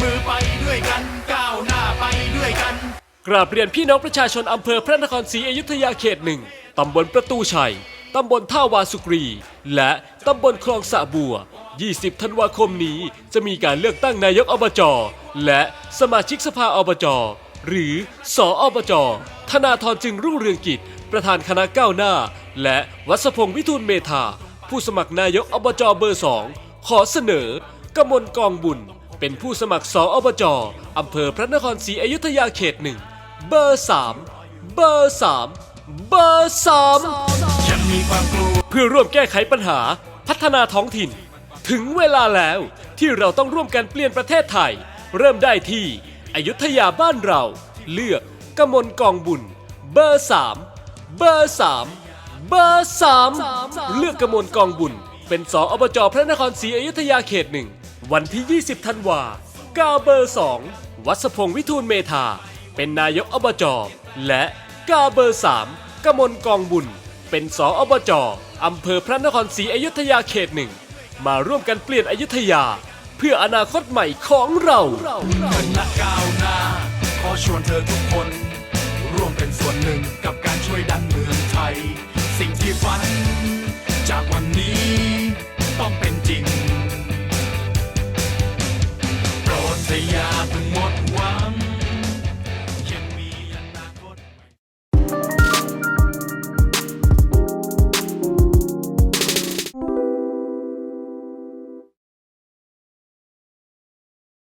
มือไปด้วยกันก้าวหน้าไปด้วยกัน กราบเรียนพี่น้องประชาชนอำเภอพระนครศรีอยุธยาเขตหนึ่งตำบลประตูชัย ตำบลท่าวาสุกรี และตำบลคลองสะบัว 20 ธันวาคมนี้จะมีการเลือกตั้งนายกอบจ และสมาชิกสภาอบจ หรือสออบจ ธนาธรจึงรุ่งเรืองกิจ ประธานคณะก้าวหน้า และวัชพงศ์วิทูลเมธาผู้สมัครนายกอบจเบอร์สองขอเสนอกมลกองบุญ เป็นผู้สมัครสออบจอำเภอพระนครศรีอยุธยาเขตหนึ่งเบอร์สามเบอร์สามเบอร์สามเพื่อร่วมแก้ไขปัญหาพัฒนาท้องถิ่น ถึงเวลาแล้วที่เราต้องร่วมกันเปลี่ยนประเทศไทย เริ่มได้ที่อยุธยาบ้านเรา เลือกกมลกองบุญ เบอร์สามเบอร์สามเบอร์สามเลือกกมลกองบุญ เป็นสออบจพระนครศรีอยุธยาเขตหนึ่ง วันที่ 20 ธันวากาเบอร์ 2 วัชพงศ์วิทูลเมธา เป็นนายกอบจ และกาเบอร์ 3 กมลกองบุญ เป็นสออบจอำเภอพระนครศรีอยุธยาเขตหนึ่ง มาร่วมกันเปลี่ยนอยุธยา เพื่ออนาคตใหม่ของเราคณะก้าวหน้าขอชวนเธอทุก